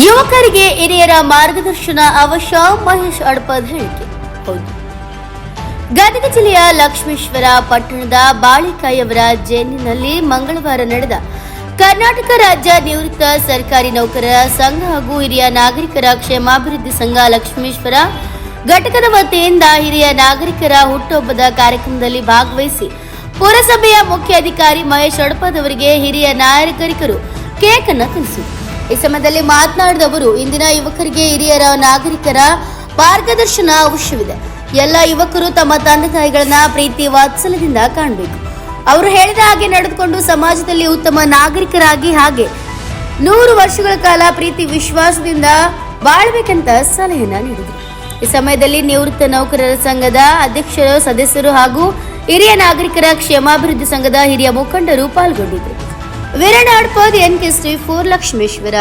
ಯುವಕರಿಗೆ ಹಿರಿಯರ ಮಾರ್ಗದರ್ಶನ ಅವಶ್ಯ, ಮಹೇಶ್ ಅಡ್ಪದ್ ಹೇಳಿಕೆ. ಹೌದು. ಗದಗ ಜಿಲ್ಲೆಯ ಲಕ್ಷ್ಮೇಶ್ವರ ಪಟ್ಟಣದ ಬಾಳಿಕಾಯಿಯವರ ಜೈಲಿನಲ್ಲಿ ಮಂಗಳವಾರ ನಡೆದ ಕರ್ನಾಟಕ ರಾಜ್ಯ ನಿವೃತ್ತ ಸರ್ಕಾರಿ ನೌಕರರ ಸಂಘ ಹಾಗೂ ಹಿರಿಯ ನಾಗರಿಕರ ಕ್ಷೇಮಾಭಿವೃದ್ಧಿ ಸಂಘ ಲಕ್ಷ್ಮೇಶ್ವರ ಘಟಕದ ವತಿಯಿಂದ ಹಿರಿಯ ನಾಗರಿಕರ ಹುಟ್ಟುಹಬ್ಬದ ಕಾರ್ಯಕ್ರಮದಲ್ಲಿ ಭಾಗವಹಿಸಿ ಪುರಸಭೆಯ ಮುಖ್ಯ ಅಧಿಕಾರಿ ಮಹೇಶ್ ಅಡ್ಪದ್ ಅವರಿಗೆ ಹಿರಿಯ ನಾಗರಿಕರು ಕೇಕ್ ಅನ್ನು ಈ ಸಮಯದಲ್ಲಿ ಮಾತನಾಡಿದ ಅವರು ಇಂದಿನ ಯುವಕರಿಗೆ ಹಿರಿಯರ ನಾಗರಿಕರ ಮಾರ್ಗದರ್ಶನ ಅವಶ್ಯವಿದೆ. ಎಲ್ಲ ಯುವಕರು ತಮ್ಮ ತಂದೆ ತಾಯಿಗಳನ್ನ ಪ್ರೀತಿ ವಾತ್ಸಲ್ಯದಿಂದ ಕಾಣಬೇಕು. ಅವರು ಹೇಳಿದ ಹಾಗೆ ನಡೆದುಕೊಂಡು ಸಮಾಜದಲ್ಲಿ ಉತ್ತಮ ನಾಗರಿಕರಾಗಿ ಹಾಗೆ ನೂರು ವರ್ಷಗಳ ಕಾಲ ಪ್ರೀತಿ ವಿಶ್ವಾಸದಿಂದ ಬಾಳ್ಬೇಕಂತ ಸಲಹೆಯನ್ನ ನೀಡಿದರು. ಈ ಸಮಯದಲ್ಲಿ ನಿವೃತ್ತ ನೌಕರರ ಸಂಘದ ಅಧ್ಯಕ್ಷರು, ಸದಸ್ಯರು ಹಾಗೂ ಹಿರಿಯ ನಾಗರಿಕರ ಕ್ಷೇಮಾಭಿವೃದ್ಧಿ ಸಂಘದ ಹಿರಿಯ ಮುಖಂಡರು ಪಾಲ್ಗೊಂಡಿದ್ದರು. Veeranna Adpad N K Shri four Lakshmeshwar